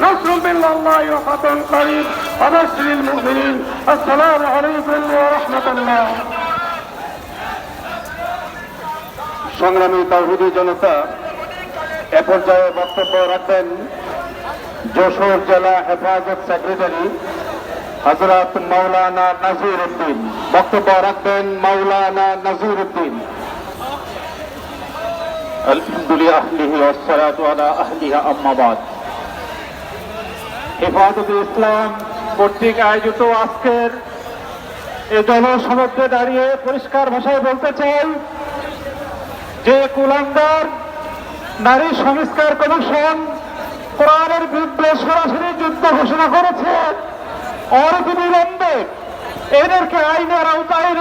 نصر من الله وفتح قريب وبشر المؤمنين السلام عليكم ورحمة الله সংগ্রামী তৌহিদি জনতা এ পর্যায়ে বক্তব্য রাখবেন যশোর জেলা হেফাজত সেক্রেটারি হজরত মাওলানা নাজির উদ্দিন বক্তব্য রাখবেন মাওলানা নাজির উদ্দিন আলহামদুলিল্লাহ আহলিহি ওয়াসসালাতু আলা আহলিহা আম্মা বাদ হেফাজত ইসলাম কর্তৃক আয়োজিত আজকের এই জনসমুদ্রে দাঁড়িয়ে পরিষ্কার ভাষায় বলতে চাই যে কুলাঙ্গার নারী সংস্কার কমিশন কোরআনের বিরুদ্ধে সরাসরি যুদ্ধ ঘোষণা করেছে। অনতিবিলম্বে এদেরকে আইনের আওতায়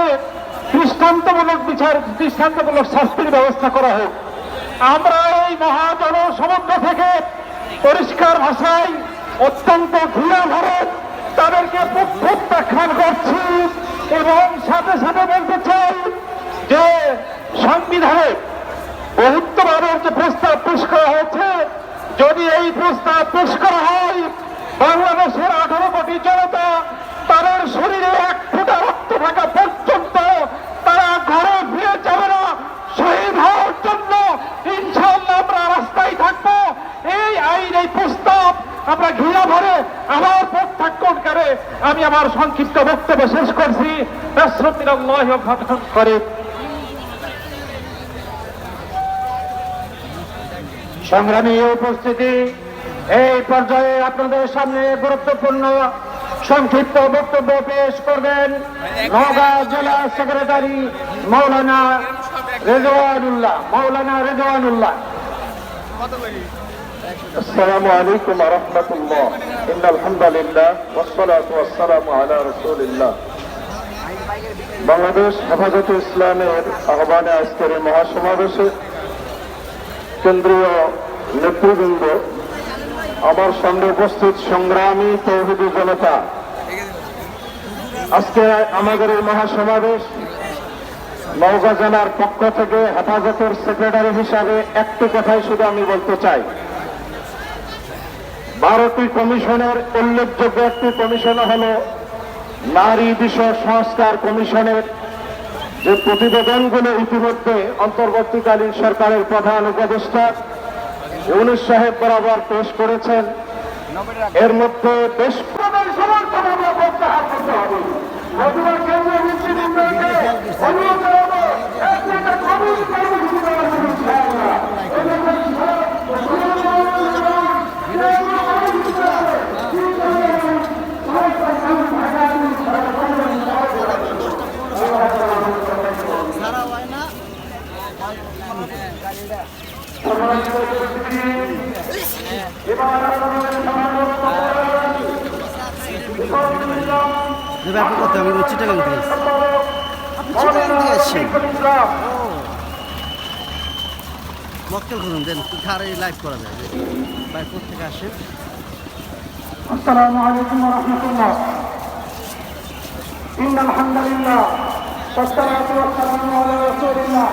দৃষ্টান্তমূলক বিচার, দৃষ্টান্তমূলক শাস্তির ব্যবস্থা করা হোক। আমরা এই মহাজন সমুদ্র থেকে পরিষ্কার ভাষায় অত্যন্ত ঘৃণা ভরে তাদেরকে প্রত্যাখ্যান করছি এবং সাথে সাথে বলতে চাই যে সংবিধানে বহুত্ববাদের যে প্রস্তাব পেশ করা হয়েছে, যদি এই প্রস্তাব পেশ করা হয়, বাংলাদেশের আঠারো কোটি জনতা তাদের শরীরে এক ফোঁটা রক্ত থাকা আমরা ঘৃণা ভরে আবার প্রত্যাখ্যান করে আমি আমার সংক্ষিপ্ত বক্তব্য শেষ করছি। করে। সংগ্রামী উপস্থিতি, এই পর্যায়ে আপনাদের সামনে গুরুত্বপূর্ণ সংক্ষিপ্ত বক্তব্য পেশ করবেন নওগাঁ জেলা সেক্রেটারি মৌলানা রেজওয়ানুল্লাহ মৌলানা রেজওয়ানুল্লাহ। السلام عليكم ورحمة الله إن الحمد لله والصلاة والسلام على رسول الله বাংলাদেশ হেফাজত ইসলামের আহ্বানে আজকের এই মহাসমাবেশে কেন্দ্রীয় নেতৃবৃন্দ আমার সঙ্গে উপস্থিত সংগ্রামী তৌহিদি জনতা আজকে আমাদের এই মহাসমাবেশ নওগাঁ জেলার পক্ষ থেকে হেফাজতের সেক্রেটারি হিসাবে একটি কথাই শুধু আমি বলতে চাই বারোটি কমিশনের উল্লেখযোগ্য একটি কমিশন হল নারী বিষয় সংস্কার কমিশনের যে প্রতিবেদনগুলো ইতিমধ্যে অন্তর্বর্তীকালীন সরকারের প্রধান উপদেষ্টা ইউনুস সাহেব বরাবর পেশ করেছেন। এর মধ্যে বেশ সমর্থন আমরা প্রত্যাহার করতে হবে। ব্যাপার আপনি কত আমি চিটাগাং থেকে আপনি চিটাগাং থেকে আসছেন মক্কেল খুঁজুন দেন ঘরে লাইভ করা যায়। ভাই কোথেকে আসেন আসসালামু আলাইকুম রহমতুল্লাহ। إن الحمد لله والصلاة والسلام على رسول الله